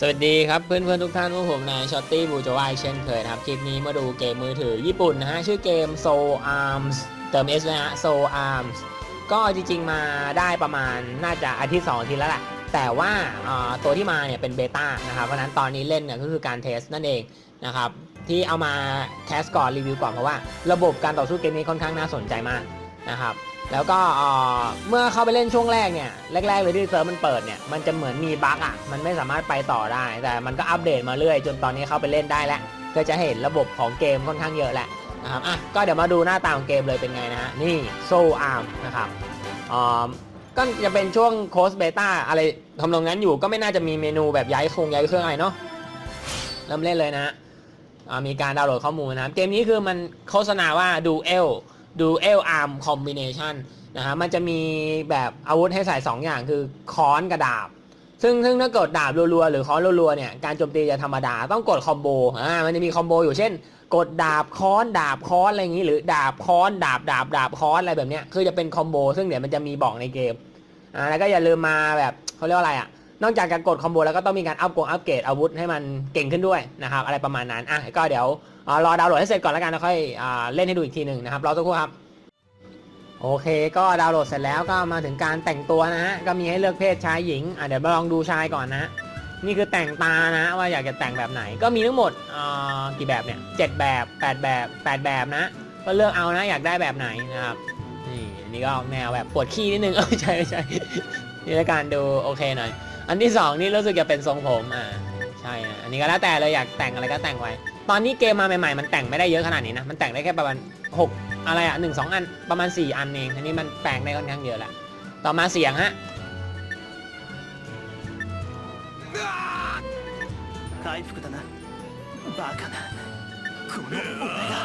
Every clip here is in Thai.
สวัสดีครับเพื่อนเพื่อนๆทุกท่านพวกผมนายช็อตตี้บูจวายเช่นเคยนะครับ คลิปนี้มาดูเกมมือถือญี่ปุ่นนะฮะ ชื่อเกม Soul Arms เติม S นะฮะ Soul Arms ก็จริงๆมาได้ประมาณน่าจะอาทิตย์สองอาทิตย์แล้วแหละ แต่ว่าตัวที่มาเนี่ยเป็นเบต้านะครับ เพราะฉะนั้นตอนนี้เล่นเนี่ยก็คือการเทสนั่นเองนะครับ ที่เอามาแคสก่อนรีวิวก่อนเพราะว่า ระบบการต่อสู้เกมนี้ค่อนข้างน่าสนใจมาก นะครับ แล้วก็เมื่อเข้าไปเล่นช่วงแรกเนี่ยแรกๆเลยที่เซิร์ฟมันเปิดเนี่ยมันจะเหมือนมีบั๊กอะมันไม่สามารถไปต่อได้ แต่มันก็อัปเดตมาเรื่อยจนตอนนี้เข้าไปเล่นได้แล้วก็จะเห็นระบบของเกมค่อนข้างเยอะแหละนะครับอะก็เดี๋ยวมาดูหน้าตาของเกมเลยเป็นไงนะฮะนี่โซอาร์มนะครับอ่าก็จะเป็นช่วงโค้ชเบต้าอะไรทำนองนั้นอยู่ก็ไม่น่าจะมีเมนูแบบย้ายคงย้ายเครื่องอะไรเนาะเริ่มเล่นเลยนะมีการดาวน์โหลดข้อมูลนะครับ เกมนี้คือมันโฆษณาว่าดูเอล Dual Dual Arm Combination นะฮะมันจะมีแบบอาวุธให้ใส่2อย่างคือค้อนกับดาบ ซึ่งซึ่งถ้ากดดาบรัวๆหรือค้อนรัวๆเนี่ยการโจมตีจะธรรมดาต้องกดคอมโบอ่ามันจะมีคอมโบอยู่เช่น กดดาบค้อนดาบค้อนอะไรอย่างนี้ หรือดาบค้อนดาบดาบดาบค้อนอะไรแบบเนี้ยคือจะเป็นคอมโบซึ่งเดี๋ยวมันจะมีบอกในเกมอ่าแล้วก็อย่าลืมมาแบบเขาเรียกว่าอะไรอะ นอกจากการกดคอมโบแล้วก็ต้องมีการอัพกงอัพเกรดอาวุธให้มันเก่งขึ้นด้วยนะครับอะไรประมาณนั้นอะก็เดี๋ยวรอดาวน์โหลดให้เสร็จก่อนแล้วกันแล้วค่อยเล่นให้ดูอีกทีหนึ่งนะครับรอสักครู่ครับโอเคก็ดาวน์โหลดเสร็จแล้วก็มาถึงการแต่งตัวนะฮะก็มีให้เลือกเพศชายหญิงอะเดี๋ยวมาลองดูชายก่อนนะ นี่คือแต่งตานะว่าอยากจะแต่งแบบไหนก็มีทั้งหมดอ่ากี่แบบเนี่ยเจ็ดแบบแปดแบบแปดแบบนะ ก็เลือกเอานะอยากได้แบบไหนนะครับนี่อันนี้ก็ออกแนวแบบปวดขี้นิดนึงเออใช่ใช่นี่ละการดูโอเคหน่อย อันที่สองนี่รู้สึกจะเป็นทรงผมอ่าใช่อันนี้ก็แล้วแต่เลยอยากแต่งอะไรก็แต่งไว้ ตอนนี้เกมมาใหม่ๆ มันแต่งไม่ได้เยอะขนาดนี้นะ มันแต่งได้แค่ประมาณหกอะไรอะหนึ่งสองอันประมาณสี่อันเองอันนี้มันแต่งได้ค่อนข้างเยอะและต่อมาเสียงฮะ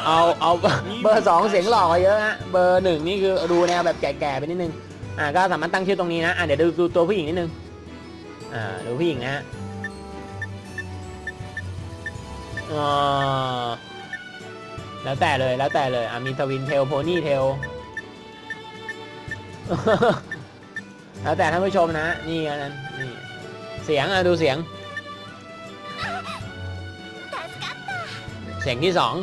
เอาเอาเบอร์สองเสียงหล่อเยอะฮะเบอร์หนึ่งนี่คือดูแนวแบบแก่ๆไปนิดนึงอ่าก็สามารถตั้งชื่อตรงนี้นะอ่าเดี๋ยวดูตัวผู้หญิงนิดนึง อ่าดูผู้หญิงนะฮะอ่าแล้วแต่เลยแล้วแต่เลยอ่ามีทวินเทลโพนี่เทลแล้วแต่ท่านผู้ชมนะนี่อันนั้นนี่เสียงอะดูเสียง เสียงที่สอง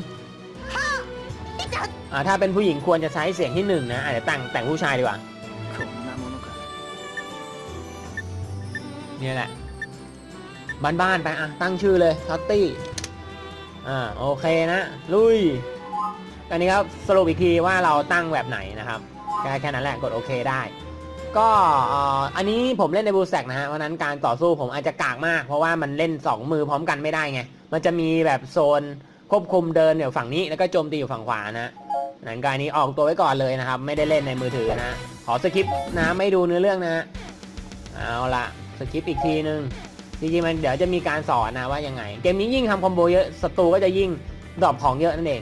อ่าถ้าเป็นผู้หญิงควรจะใช้เสียงที่หนึ่งนะอาจจะแต่งแต่งผู้ชายดีกว่า เนี่ยแหละ บ้านๆไปอะตั้งชื่อเลยท็อตตี้ อ่าโอเคนะ ลุยอันนี้ครับสรุปอีกทีว่าเราตั้งแบบไหนนะครับแค่แค่นั้นแหละกดโอเคได้ ก็อ่อันนี้ผมเล่นในบูแซกนะฮะเพราะนั้นการต่อสู้ผมอาจจะกากมาก เพราะว่ามันเล่น 2 มือพร้อมกันไม่ได้ไง มันจะมีแบบโซนควบคุมเดินอยู่ฝั่งนี้แล้วก็โจมตีอยู่ฝั่งขวานะนั้นการนี้ออกตัวไว้ก่อนเลยนะครับ ไม่ได้เล่นในมือถือนะขอสคริปต์นะไม่ดูเนื้อเรื่องนะเอาละ คกิปอีกทีนึง จริงๆมันเดี๋ยวจะมีการสอนนะว่ายังไง เกมนี้ยิ่งทำคอมโบเยอะศัตรูก็จะยิ่งดรอปของเยอะนั่นเอง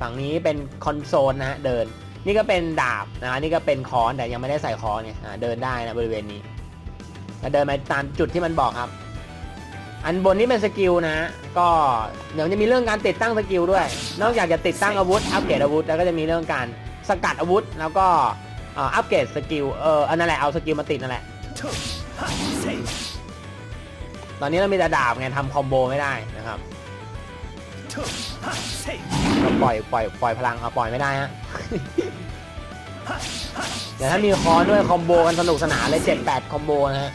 ฝั่งนี้เป็นคอนโซลนะเดิน นี่ก็เป็นดาบนะนี่ก็เป็นคอนแต่ยังไม่ได้ใส่คอนเนี่ยเดินได้นะบริเวณนี้ก็เดินไปตามจุดที่มันบอกครับ อันบนนี้เป็นสกิลนะก็เดี๋ยวจะมีเรื่องการติดตั้งสกิลด้วย นอกจากจะติดตั้งอาวุธอัปเกรดอาวุธแล้วก็จะมีเรื่องการสกัดอาวุธแล้วก็อัปเกรดสกิลเอออันนั่นแหละเอาสกิลมาติดนั่นแหละ ตอนนี้เรามีแต่ดาบไงทำคอมโบไม่ได้นะครับเราปล่อยปล่อยปล่อยพลังเอาปล่อยไม่ได้ฮะเดี๋ยวถ้ามีคอนด้วยคอมโบกันสนุกสนานเลยเจ็ดแปดคอมโบนะฮะ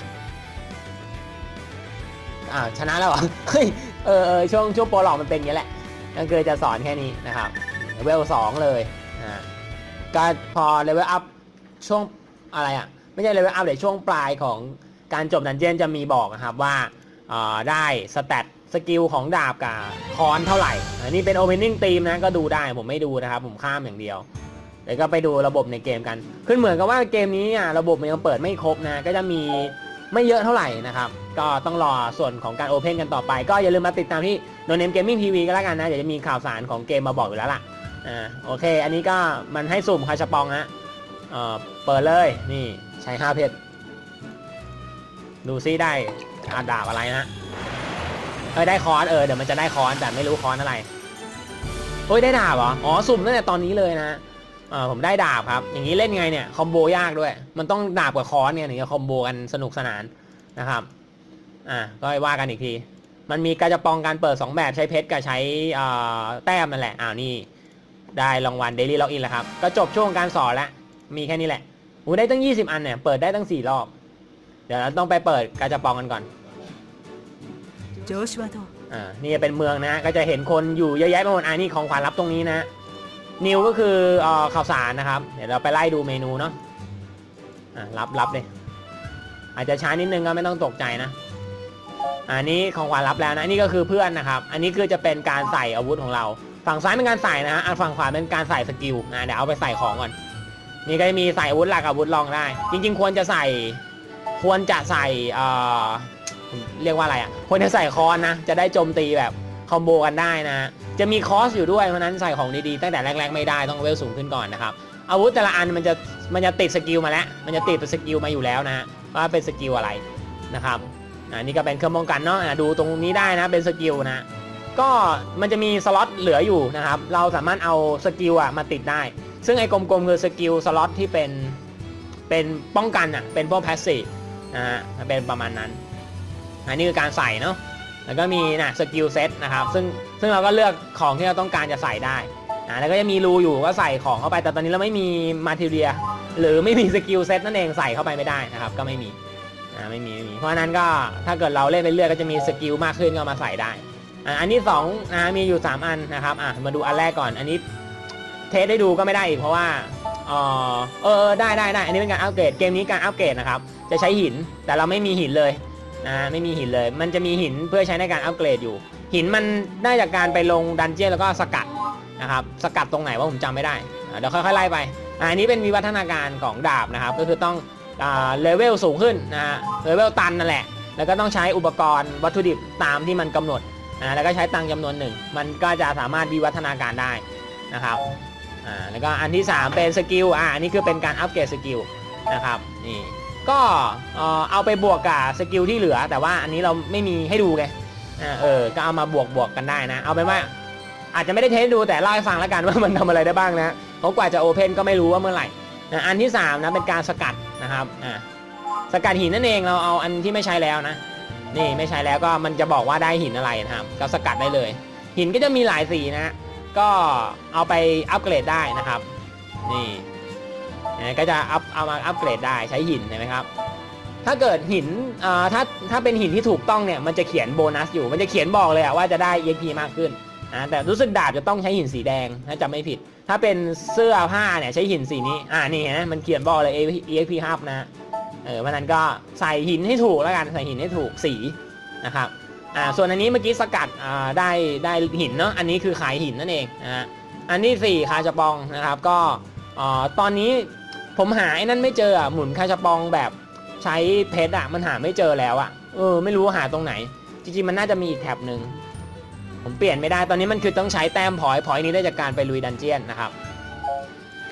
อ่าชนะแล้วเหรอเฮ้เออช่วงช่วงโปรหลอกมันเป็นอย่างนี้แหละนั่นคือจะสอนแค่นี้นะครับเลเวลสองเลยอ่าก็พอเลเวลอัพช่วงอะไรอะ ไม่ใช่เลเวลอัพเดี๋ยวช่วงปลายของการจบดันเจียนจะมีบอกนะครับว่า ได้สแตทสกิลของดาบกับคอนเท่าไหร่ อันนี้เป็นโอเพนนิ่งทีมนะก็ดูได้ผมไม่ดูนะครับ ผมข้ามอย่างเดียวเดี๋ยวก็ไปดูระบบในเกมกันคือเหมือนกับว่าเกมนี้อะระบบมันยังเปิดไม่ครบนะ ก็จะมีไม่เยอะเท่าไหร่นะครับ ก็ต้องรอส่วนของการโอเพนกันต่อไป ก็อย่าลืมมาติดตามที่ No Name Gaming TV ก็แล้วกันนะ เดี๋ยวจะมีข่าวสารของเกมมาบอกอยู่แล้วล่ะ อ่าโอเค อันนี้ก็มันให้สุ่มคาชปองฮะเอ่อเปิดเลยนี่ใช้5เพชรดูซิได้ อาดาบอะไรนะเออได้คอนเออเดี๋ยวมันจะได้คอนแต่ไม่รู้คอนอะไรเฮ้ยได้ดาบเหรออ๋อสุ่มตั้งแต่ตอนนี้เลยนะเอ่าผมได้ดาบครับ อย่างนี้เล่นไงเนี่ยคอมโบยากด้วย มันต้องดาบกับคอนเนี่ยถึงจะคอมโบกันสนุกสนานนะครับอะก็ว่ากันอีกที มันมีการจะปองการเปิด 2 แบบใช้เพชรกับใช้อ่อแต้มนั่นแหละอ้าวนี่ได้รางวัล Daily Login แล้วครับ ก็จบช่วงการสอนล้วมีแค่นี้แหละโอ้ได้ตั้ง 20 อันเนี่ย เปิดได้ตั้ง 4 รอบ เดี๋ยวเราต้องไปเปิดการจะปองกันก่อน จชัวโตอ่านี่จะเป็นเมืองนะ ก็จะเห็นคนอยู่เยอะแยะไปหมดอ่านี่ของขวัญรับตรงนี้นะนิวก็คืออ่อข่าวสารนะครับ เดี๋ยวเราไปไล่ดูเมนูเนาะอ่ารับรับเลย อาจจะช้านิดนึงก็ไม่ต้องตกใจนะอันนี้ของขวัญรับแล้วนะนี่ก็คือเพื่อนนะครับ อันนี้คือจะเป็นการใส่อาวุธของเรา ฝั่งซ้ายเป็นการใส่นะฮะอันฝั่งขวาเป็นการใส่สกิลนะเดี๋ยวเอาไปใส่ของก่อนนี่ก็จะมีใส่อาวุธหลักอาวุธรองได้ จริง ๆ ควรจะใส่ควรจะใส่อ่อ เรียกว่าอะไรอะควรจะใส่คอนนะ จะได้โจมตีแบบคอมโบกันได้นะ จะมีคอสอยู่ด้วย เพราะนั้นใส่ของดีๆ ตั้งแต่แรก ๆ ไม่ได้ต้องเวลสูงขึ้นก่อนนะครับ อาวุธแต่ละอันมันจะมันจะติดสกิลมาแล้ว มันจะติดเป็นสกิลมาอยู่แล้วนะฮะว่าเป็นสกิลอะไรนะครับอ่านี่ก็เป็นเครื่องป้องกันเนาะดูตรงนี้ได้นะเป็นสกิลนะก็มันจะมีสล็อตเหลืออยู่นะครับ เราสามารถเอาสกิลอะมาติดได้ ซึ่งไอ้กลมๆคือสกิลสล็อตที่เป็นเป็นป้องกันอะเป็นพวกแพสซีฟนะฮะเป็นประมาณนั้น อันนี้คือการใส่เนาะแล้วก็มีนะสกิลเซตนะครับซึ่งซึ่งเราก็เลือกของที่เราต้องการจะใส่ได้นะแล้วก็จะมีรูอยู่ก็ใส่ของเข้าไปแต่ตอนนี้เราไม่มีมาเทียหรือไม่มีสกิลเซตนั่นเองใส่เข้าไปไม่ได้นะครับก็ไม่มีอ่าไม่มีไม่มีเพราะนั้นก็ถ้าเกิดเราเล่นไปเรื่อยก็จะมีสกิลมากขึ้นก็มาใส่ได้อ่าอันที่สองนะมีอยู่ 3 อันนะครับอะมาดูอันแรกก่อนอันนี้เทสได้ดูก็ไม่ได้อีกเพราะว่าเออเออได้ได้ได้อันนี้เป็นการอัปเกรดเกมนี้การอัปเกรดนะครับจะใช้หินแต่เราไม่มีหินเลย นะไม่มีหินเลย มันจะมีหินเพื่อใช้ในการอัปเกรดอยู่ หินมันได้จากการไปลงดันเจี้ยนแล้วก็สกัดนะครับสกัดตรงไหนว่าผมจำไม่ได้อะเดี๋ยวค่อยๆไล่ไปอะอันนี้เป็นวิวัฒนาการของดาบนะครับ ก็คือต้องอ่าเลเวลสูงขึ้นนะฮะเลเวลตันนั่นแหละ แล้วก็ต้องใช้อุปกรณ์วัตถุดิบตามที่มันกำหนดนะแล้วก็ใช้ตังค์จำนวนหนึ่ง มันก็จะสามารถวิวัฒนาการได้นะครับอ่าแล้วก็อันที่ 3 เป็นสกิลอ่าอันนี้คือเป็นการอัปเกรดสกิลนะครับนี่ ก็เออเอาไปบวกกับสกิลที่เหลือ แต่ว่าอันนี้เราไม่มีให้ดูไงอ่าเออ ก็เอามาบวกบวกกันได้นะ เอาเป็นว่า อาจจะไม่ได้เทสดูแต่เล่าให้ฟังแล้วกันว่ามันทำอะไรได้บ้างนะเพรากว่าจะโอเพนก็ไม่รู้ว่าเมื่อไหร่นะอันที่3นะเป็นการสกัดนะครับอ่าสกัดหินนั่นเองเราเอาอันที่ไม่ใช้แล้วนะ นี่ไม่ใช้แล้วก็มันจะบอกว่าได้หินอะไรนะครับ ก็สกัดได้เลย หินก็จะมีหลายสีนะ ก็เอาไปอัปเกรดได้นะครับ นี่ ก็จะอัพเอามาอัปเกรดได้ใช้หินเห็นไหมครับ ถ้าเกิดหินถ้าถ้าเป็นหินที่ถูกต้องเนี่ยมันจะเขียนโบนัสอยู่ มันจะเขียนบอกเลยอะว่าจะได้ EXP มากขึ้นนะแต่รู้สึกดาบจะต้องใช้หินสีแดงถ้าจำไม่ผิด ถ้าเป็นเสื้อผ้าเนี่ยใช้หินสีนี้อ่านี่นะมันเขียนบอกเลย EXP 5นะเออเพราะฉะนั้นก็ใส่หินให้ถูกแล้วกันใส่หินให้ถูกสีนะครับอ่าส่วนอันนี้เมื่อกี้สกัดอ่าได้ได้หินเนาะอันนี้คือขายหินนั่นเองนะฮะอันที่สี่คาชาปองนะครับก็อ่าตอนนี้ ผมหาไอ้นั่นไม่เจออะหมุนคาชาปองแบบใช้เพชรอะมันหาไม่เจอแล้วอะเออไม่รู้หาตรงไหน จริงๆมันน่าจะมีอีกแท็บหนึ่งผมเปลี่ยนไม่ได้ตอนนี้มันคือต้องใช้แต้มพอยพอยนี้ได้จากการไปลุยดันเจียนนะครับ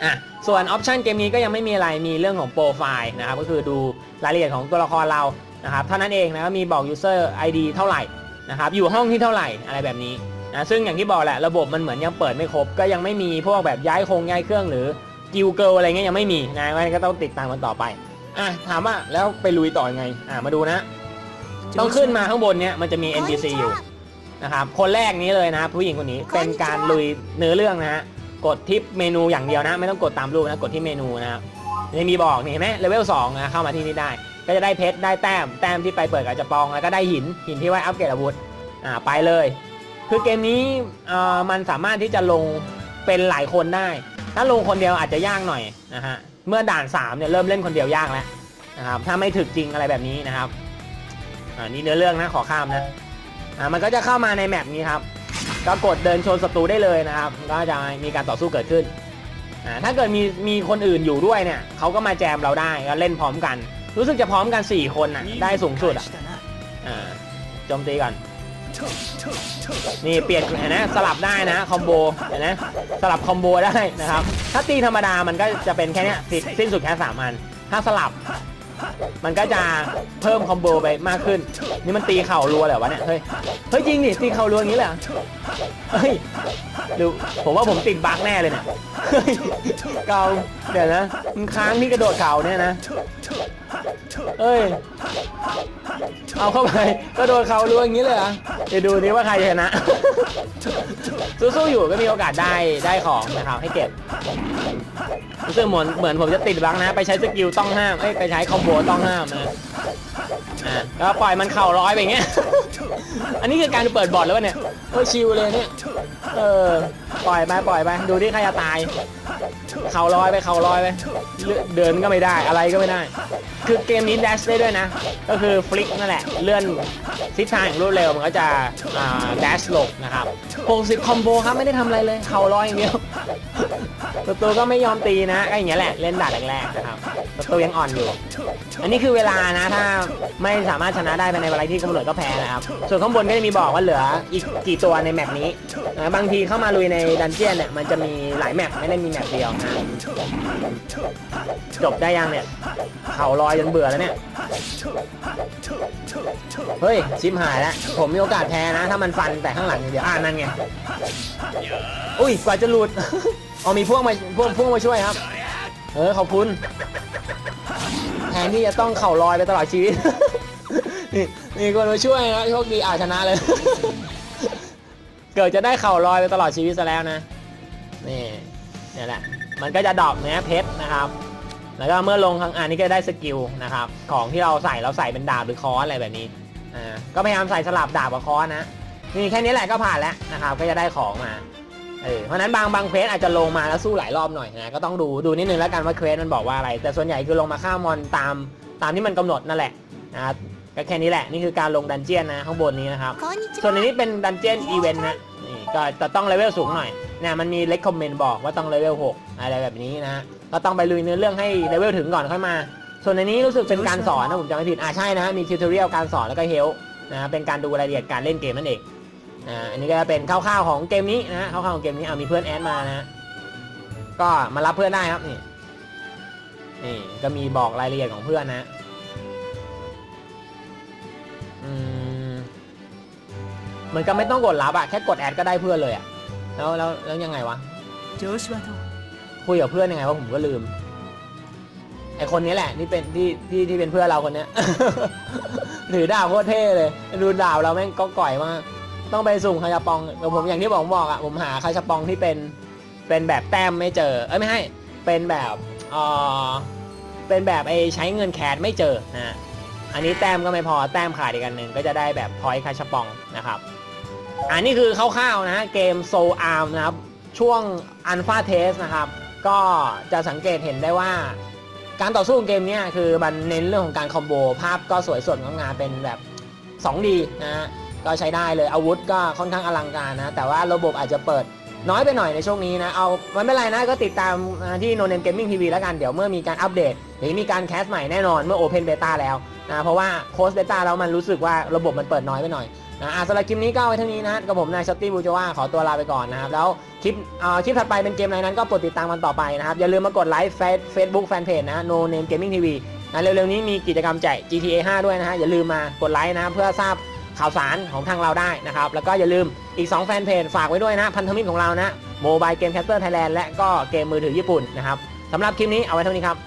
อะส่วนออปชันเกมนี้ก็ยังไม่มีอะไรมีเรื่องของโปรไฟล์นะครับก็คือดูรายละเอียดของตัวละครเรานะครับเท่านั้นเองนะมีบอก user ID เท่าไหร่นะครับอยู่ห้องที่เท่าไหร่อะไรแบบนี้นะซึ่งอย่างที่บอกแหละระบบมันเหมือนยังเปิดไม่ครบ ก็ยังไม่มีพวกแบบย้ายโครงย้ายเครื่องหรือ กิลเกิลอะไรเงี้ยยังไม่มีนะงั้นก็ต้องติดตามกันต่อไปอะถามว่าแล้วไปลุยต่อยังไงอะมาดูนะ ต้องขึ้นมาข้างบนเนี้ยมันจะมี NPC อยู่นะครับคนแรกนี้เลยนะผู้หญิงคนนี้เป็นการลุยเนื้อเรื่องนะฮะกดที่เมนูอย่างเดียวนะ ไม่ต้องกดตามรูปนะกดที่เมนูนะครับนี่มีบอกนี่เห็นไหมเลเวล2นะเข้ามาที่นี่ได้ ก็จะได้เพชรได้แต้มแต้มที่ไปเปิดกับจะปองแล้วก็ได้หินหินที่ไว้อัปเกรดอาวุธอ่าไปเลย คือเกมนี้เอ่อมันสามารถที่จะลงเป็นหลายคนได้ ถ้าลงคนเดียวอาจจะยากหน่อยนะฮะเมื่อด่าน3เนี่ยเริ่มเล่นคนเดียวยากแล้วนะครับถ้าไม่ถึกจริงอะไรแบบนี้นะครับอ่านี่เนื้อเรื่องนะขอข้ามนะอ่ามันก็จะเข้ามาในแมปนี้ครับก็กดเดินชนศัตรูได้เลยนะครับ ก็จะมีการต่อสู้เกิดขึ้นอ่าถ้าเกิดมีมีคนอื่นอยู่ด้วยเนี่ยเขาก็มาแจมเราได้ก็เล่นพร้อมกัน รู้สึกจะพร้อมกัน 4 คนนะได้สูงสุดอะอ่าโจมตีก่อน นี่เปลี่ยนเห็นนะสลับได้นะคอมโบเห็นนะสลับคอมโบได้นะครับ ถ้าตีธรรมดามันก็จะเป็นแค่นี้สิ้นสุดแค่สามอัน ถ้าสลับ มันก็จะเพิ่มคอมโบไปมากขึ้น นี่มันตีเข่ารัวเหรอวะเนี่ยเฮ้ยเฮ้ยจริงดิตีเข่ารัวงี้เลยเฮ้ยดูผมว่าผมติดบั๊กแน่เลยเนี่ยเก่าเดี๋ยวนะมันค้างที่กระโดดเข่าเนี่ยนะเฮ้ย เอาเข้าไปก็โดนเขารู้อย่างนี้เลยเหรอเดี๋ยวดูดิว่าใครชนะ สู้ๆอยู่ก็มีโอกาสได้ได้ของนะครับให้เก็บรู้สึกเหมือนเหมือนผมจะติดบังนะ ไปใช้สกิลต้องห้ามเอ้ยไปใช้คอมโบต้องห้ามนะอ่าแล้วปล่อยมันเข่าร้อยไปอย่างเงี้ยอันนี้คือการเปิดบอร์ดแล้วเนี่ยโอ้ยชิลเลยเนี่ยเออปล่อยไปปล่อยไปดูที่ใครจะตาย เข่าลอยไปเข่าลอยไปเดินก็ไม่ได้อะไรก็ไม่ได้ คือเกมนี้แดชได้ด้วยนะ ก็คือฟลิกนั่นแหละ เลื่อนทิศทางอย่างรวดเร็วมันก็จะแดชหลบนะครับ60คอมโบครับไม่ได้ทำอะไรเลยเข่าลอยอย่างเดียวศัตรูก็ไม่ยอมตีนะก็อย่างเงี้ยแหละเล่นดาดแรกๆนะครับศัตรูยังอ่อนอยู่ อันนี้คือเวลานะถ้า ไม่สามารถชนะได้ภายในเวลาที่กำหนดก็แพ้นะครับ ส่วนข้างบนก็จะมีบอกว่าเหลืออีกกี่ตัวในแมปนี้นะบางทีเข้ามาลุยในดันเจียนเนี่ยมันจะมีหลายแมปไม่ได้มีแมปเดียวนะจบได้ยังเนี่ยเข่าลอยจนเบื่อแล้วเนี่ย เฮ้ยชิมหายแล้ว ผมมีโอกาสแพ้นะ ถ้ามันฟันแต่ข้างหลังอย่างเดียวอ่านั่นไง อุ้ยกว่าจะหลุด เอามีพวกมาพวกพวกมาช่วยครับ เออขอบคุณแทนที่จะต้องเข่าลอยไปตลอดชีวิต นี่มีคนมาช่วยนะโชคดีอาชนะเลย เกิดจะได้เข่าลอยไปตลอดชีวิตซะแล้วนะ นี่เนี่ยแหละ มันก็จะดรอปเนี้ยเพชรนะครับ แล้วก็เมื่อลงข้างอันนี้ก็ได้สกิลนะครับ ของที่เราใส่เราใส่เป็นดาบหรือค้อนอะไรแบบนี้ อ่า ก็พยายามใส่สลับดาบกับค้อนนะ นี่แค่นี้แหละก็ผ่านแล้วนะครับ ก็จะได้ของมา เออ เพราะนั้นบางบางเควสอาจจะลงมาแล้วสู้หลายรอบหน่อยนะ ก็ต้องดูดูนิดนึงแล้วกันว่าเควสมันบอกว่าอะไร แต่ส่วนใหญ่คือลงมาฆ่ามอนตามตามที่มันกำหนดนั่นแหละนะครับ ก็แค่นี้แหละ นี่คือการลงดันเจียนนะข้างบนนี้นะครับ ส่วนอันนี้เป็นดันเจียนอีเวนต์นะนี่ก็จะต้องเลเวลสูงหน่อยนะมันมีเล็กคอมเมนต์บอกว่าต้องเลเวล6อะไรแบบนี้นะก็ต้องไปลุยเนื้อเรื่องให้เลเวลถึงก่อนค่อยมา ส่วนในนี้รู้สึกเป็นการสอนนะผมจำไม่ผิดอ่าใช่นะมีทิวทอเรียลการสอนแล้วก็เฮลนะเป็นการดูรายละเอียดการเล่นเกมนั่นเองอ่าอันนี้ก็จะเป็นคร่าวๆของเกมนี้นะคร่าวๆของเกมนี้เอามีเพื่อนแอดมานะก็มารับเพื่อนได้ครับนี่นี่ก็มีบอกรายละเอียดของเพื่อนนะ มันก็ไม่ต้องกดรับอะแค่กดแอดก็ได้เพื่อนเลยอะแล้วแล้วแล้วยังไงวะ 調子はどう คุยกับเพื่อนยังไงวะผมก็ลืม ไอคนนี้แหละนี่เป็นที่ที่ที่เป็นเพื่อนเราคนเนี้ย ถือดาบโคตรเท่เลย ดูดาบเราแม่งก็ก่อยมากต้องไปสุ่มคาชาปองแต่ผมอย่างที่ผมบอกอะผมหาคาชาปองที่เป็นเป็นแบบแต้มไม่เจอ เอ้ยไม่ให้เป็นแบบเออเป็นแบบไอใช้เงินแคชไม่เจอนะ อันนี้แต้มก็ไม่พอแต้มขาดอีกอันหนึ่งก็จะได้แบบพอยต์คาชาปองนะครับ อันนี้คือคร่าวๆนะฮะเกม Soul Arm นะครับ ช่วง Alpha Test นะครับ ก็จะสังเกตเห็นได้ว่า การต่อสู้เกมนี้คือมันเน้นเรื่องของการคอมโบภาพก็สวยสดงดงามเป็นแบบ 2D นะฮะก็ใช้ได้เลยอาวุธก็ค่อนข้างอลังการนะ แต่ว่าระบบอาจจะเปิดน้อยไปหน่อยในช่วงนี้นะ เอาไม่เป็นไรนะก็ติดตามที่ No Name Gaming TV แล้วกัน เดี๋ยวเมื่อมีการอัปเดต หรือมีการแคสใหม่แน่นอนเมื่อ Open Beta แล้วนะเพราะว่าโพสเบต้าแล้วมันรู้สึกว่าระบบมันเปิดน้อยไปหน่อย นะอะสำหรับคลิปนี้ก็เอาไว้เท่านี้นะกับผมนายช็อตตี้บูจว่าขอตัวลาไปก่อนนะครับ แล้วคลิปเอ่อคลิปถัดไปเป็นเกมอะไรนั้นก็โปรดติดตามกันต่อไปนะครับ อย่าลืมมากดไลค์เฟซเฟซบุ๊กแฟนเพจนะ No Name Gaming TV นะเร็วๆนี้มีกิจกรรมแจก GTA 5 ด้วยนะฮะอย่าลืมมากดไลค์นะเพื่อทราบข่าวสารของทางเราได้นะครับ แล้วก็อย่าลืมอีก 2 แฟนเพจฝากไว้ด้วยนะพันธมิตรของเรานะโมบายเกมแคสเตอร์ไทยแลนด์และก็เกมมือถือญี่ปุ่นนะครับสำหรับคลิปนี้เอาไว้เท่านี้ครับ